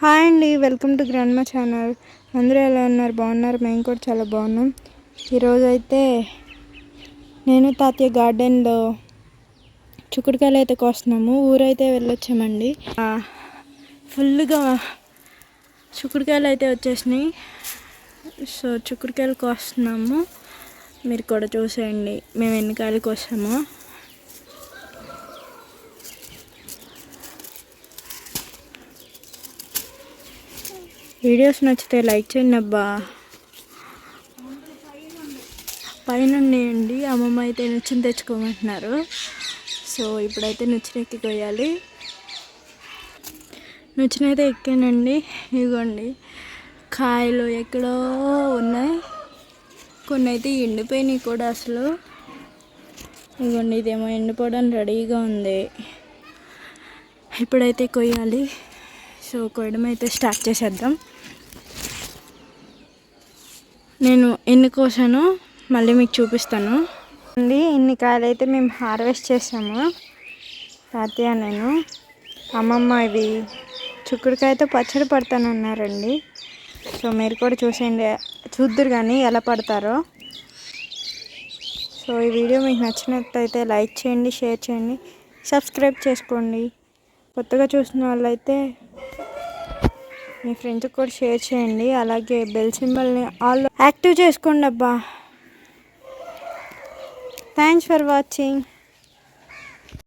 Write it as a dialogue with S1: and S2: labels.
S1: Hi అండి welcome to grandma channel. అందరూ ఎలా ఉన్నారు? బాగున్నారు? మేము కూడా చాలా బాగున్నాం. ఈరోజైతే నేను తాతయ్య గార్డెన్లో చిక్కుడుకాయలు అయితే కోస్తున్నాము. ఊరైతే వెళ్ళొచ్చామండి. ఫుల్గా చిక్కుడుకాయలు అయితే వచ్చేసినాయి. సో చిక్కుడుకాయలు కోస్తున్నాము. మీరు కూడా చూసేయండి. మేము ఎన్ని కాయలు కోసామో. వీడియోస్ నచ్చితే లైక్ చేయండి అబ్బా. పైన ఉన్నాయండి అమ్మమ్మ అయితే నుచ్చుని తెచ్చుకోమంటున్నారు. సో ఇప్పుడైతే నుచ్చుని ఎక్కి కొయ్యాలి అయితే ఎక్కానండి. ఇదిగోండి కాయలు ఎక్కడో ఉన్నాయి. కొన్ని అయితే ఎండిపోయినాయి కూడా అసలు. ఇదిగోండి ఇదేమో ఎండిపోవడానికి రెడీగా ఉంది. ఇప్పుడైతే కొయ్యాలి. సో కొయ్యడం అయితే స్టార్ట్ చేసేద్దాం. నేను ఎన్ని కోసానో మళ్ళీ మీకు చూపిస్తాను. అండి ఇన్ని కాయలు అయితే మేము హార్వెస్ట్ చేసాము. తాతయ్య నేను అమ్మమ్మ ఇవి. చిక్కుడుకాయతో పచ్చడి పడతానన్నారండి. సో మీరు కూడా చూసేయండి. చూద్దరు కానీ ఎలా పడతారో. సో ఈ వీడియో మీకు నచ్చినట్లయితే లైక్ చేయండి షేర్ చేయండి సబ్స్క్రైబ్ చేసుకోండి. కొత్తగా చూసిన వాళ్ళైతే మీ ఫ్రెండ్స్కి కూడా షేర్ చేయండి. అలాగే బెల్ సింబల్ని ఆల్ యాక్టివ్ చేసుకోండి అబ్బా. Thanks for watching